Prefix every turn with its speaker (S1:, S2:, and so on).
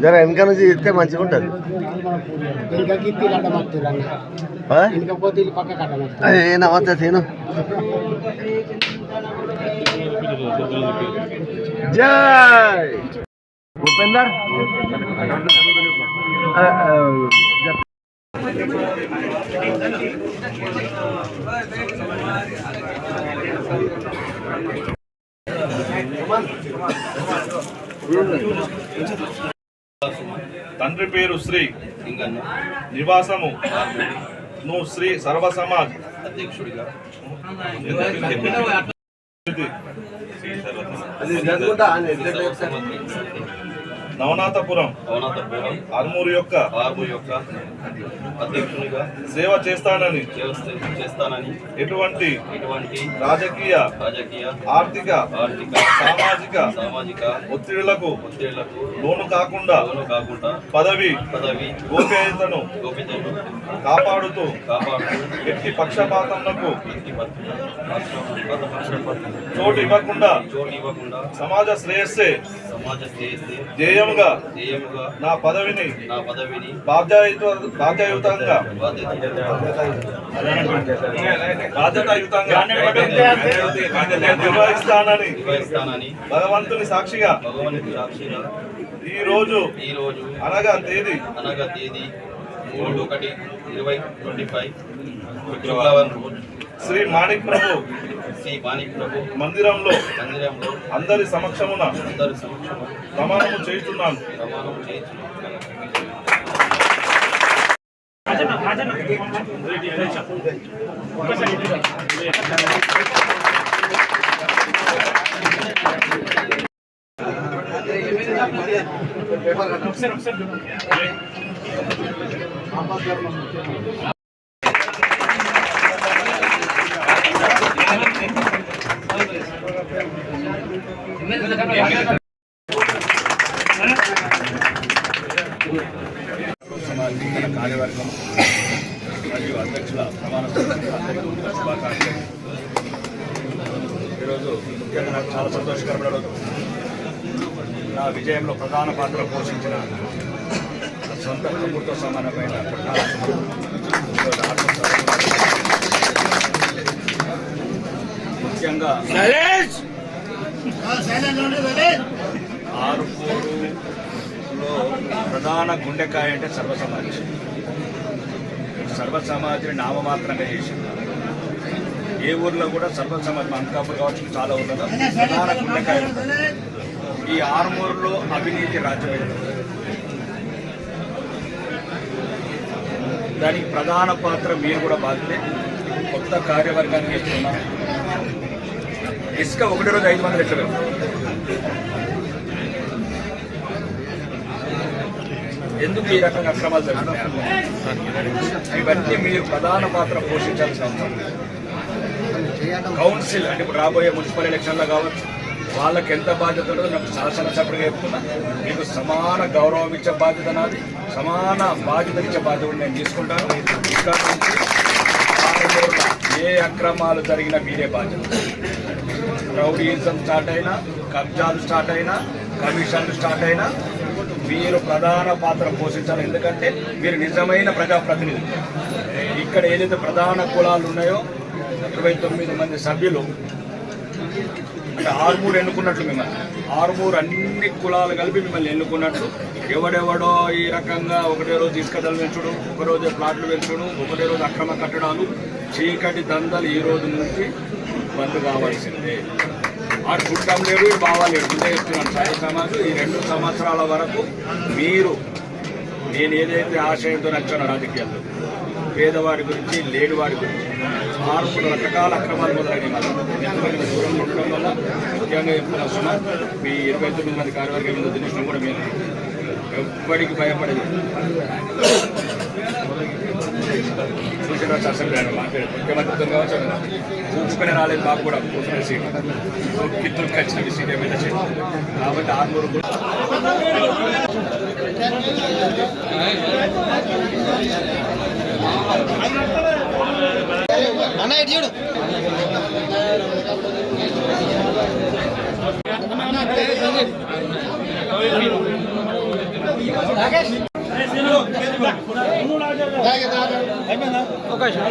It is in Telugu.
S1: జర వెనక నుంచి ఇస్తే మంచిగా ఉంటుంది అదే నమస్తే సీను జై! భూపేందర్
S2: తండ్రి పేరు శ్రీ నివాసము. నువ్వు శ్రీ సర్వ సమాజ్
S3: అధ్యక్షుడిగా
S1: అది
S2: నవనాథపురం. ఆర్మూరు యొక్క
S3: ఆర్ము యొక్క అధ్యక్షునిగా
S2: సేవ చేస్తానని.
S3: చేస్త- చేస్తానని
S2: ఎటువంటి
S3: ఎటువంటి
S2: రాజకీయ
S3: రాజకీయ
S2: ఆర్థిక
S3: ఆర్థిక
S2: సామాజిక
S3: సామాజిక
S2: ఒత్తిడులకు
S3: ఒత్తిళ్ళకు
S2: లోను కాకుండా
S3: లోను కాకుండా
S2: పదవి
S3: పదవి
S2: గోప్యతను
S3: గోప్యతను
S2: కాపాడుతూ
S3: కాపాడుతూ
S2: వ్యక్తి పక్షపాతంలకు చోటు ఇవ్వకుండా
S3: చోటు ఇవ్వకుండా
S2: సమాజ శ్రేయస్సే
S3: ధ్యేయముగా
S2: నా పదవిని
S3: నా పదవిని
S2: బాధ్యత బాధ్యయుతంగా బాధ్యతాయుతంగా నిర్వహిస్తానని
S3: నిర్వహిస్తానని
S2: భగవంతుని సాక్షిగా
S3: భగవానికి సాక్షిగా
S2: ఈ రోజు
S3: ఈ రోజు
S2: అనగా తేదీ?
S3: అనగా తేదీ మూడు ఒకటి ఇరవై ట్వంటీ ఫైవ్ శుక్రవారం రోజు.
S2: శ్రీ మాణిక్ ప్రభు
S3: శ్రీ మాణిక్ ప్రభు
S2: మందిరంలో
S3: మందిరంలో
S2: అందరి సమక్షమున
S3: అందరి సమక్షంలో
S2: ప్రమాణము చేస్తున్నాను
S3: ప్రమాణం చేయించున్నాను.
S4: సమాజీకరణ కార్యవర్గం మరియు అధ్యక్షుల ప్రమాణ శుభాకాంక్షలు ఈరోజు ముఖ్యంగా నాకు చాలా సంతోషకరమైన రోజు నా విజయంలో ప్రధాన పాత్ర పోషించిన సొంత కుటుంబంతో సమానమైన ముఖ్యంగా ఆరుపూరులో ప్రధాన గుండెకాయ అంటే సర్వ సమాజ్ సర్వ సమాజ్ని నామమాత్రంగా చేసింది. ఏ ఊర్లో కూడా సర్వ సమాజ్ మా అంకాపూర్ కావచ్చు చాలా ఊర్లలో ప్రధాన గుండెకాయ. ఈ ఆరుమూరులో అవినీతి రాజ్యమైంది దానికి ప్రధాన పాత్ర మీరు కూడా బాధ్యతే కొత్త కార్యవర్గాన్ని ఇస్తున్నాం ఇసుక ఒకటి రోజు ఐదు వందల ఎట్లా ఎందుకు ఈ రకంగా అక్రమాలు జరుగుతున్నాయి? ఇవన్నీ మీరు ప్రధాన పాత్ర పోషించాల్సిన అవసరం. కౌన్సిల్ అంటే ఇప్పుడు రాబోయే మున్సిపల్ ఎలక్షన్లో కావచ్చు వాళ్ళకి ఎంత బాధ్యత ఉంటుందో నాకు శాసనసభ్యుడిగా చెప్తున్నా. మీకు సమాన గౌరవం ఇచ్చే బాధ్యత నాది సమాన బాధ్యత ఇచ్చే బాధ్యత నేను తీసుకుంటాను. ఇక్కడ నుంచి ఏ అక్రమాలు జరిగినా మీరే బాధ్యత. రౌడీయిజం స్టార్ట్ అయినా కబ్జాలు స్టార్ట్ అయినా కమిషన్లు స్టార్ట్ అయినా మీరు ప్రధాన పాత్ర పోషించాలి. ఎందుకంటే మీరు నిజమైన ప్రజాప్రతినిధులు ఇక్కడ ఏదైతే ప్రధాన కులాలు ఉన్నాయో ఇరవై తొమ్మిది మంది సభ్యులు అంటే ఆర్మూర్ ఎన్నుకున్నట్లు మిమ్మల్ని. ఆర్మూర్ అన్ని కులాలు కలిపి మిమ్మల్ని ఎన్నుకున్నట్లు. ఎవడెవడో ఈ రకంగా ఒకటే రోజు ఇసుకదలు పెంచుడు ఒకరోజే ప్లాట్లు పెంచుడు ఒకటే రోజు అక్రమ కట్టడాలు చీకటి దందలు ఈ రోజు నుంచి బంద్ కావాల్సిందే. ఆ చుట్టం లేదు ఈ ముందే చెప్తున్నాను సాయి సమాజం ఈ రెండు సంవత్సరాల వరకు మీరు నేను ఏదైతే ఆశయంతో నచ్చాను రాజకీయాల్లో పేదవాడి గురించి లేనివాడి గురించి ఆరు రకరకాల అక్రమాలు మొదలైన మనం దూరం ఉండడం వల్ల ముఖ్యంగా చెప్తున్నా సుమార్ మీ ఇరవై తొమ్మిది మంది కార్యవర్గం మీద దినేష్ను కూడా మీరు ఎవ్వరికి భయపడేది సూచన అసెంబ్లీ మాట్లాడారు ముఖ్యమంత్రితో రాలేదు మాకు కూడా కూర్చున్న సీట్ కిత్తూరుకి వచ్చిన సీట్ ఏమైనా సీట్ కాబట్టి ఆర్మూరు చూడు.
S5: రాకేష్. అవకాశం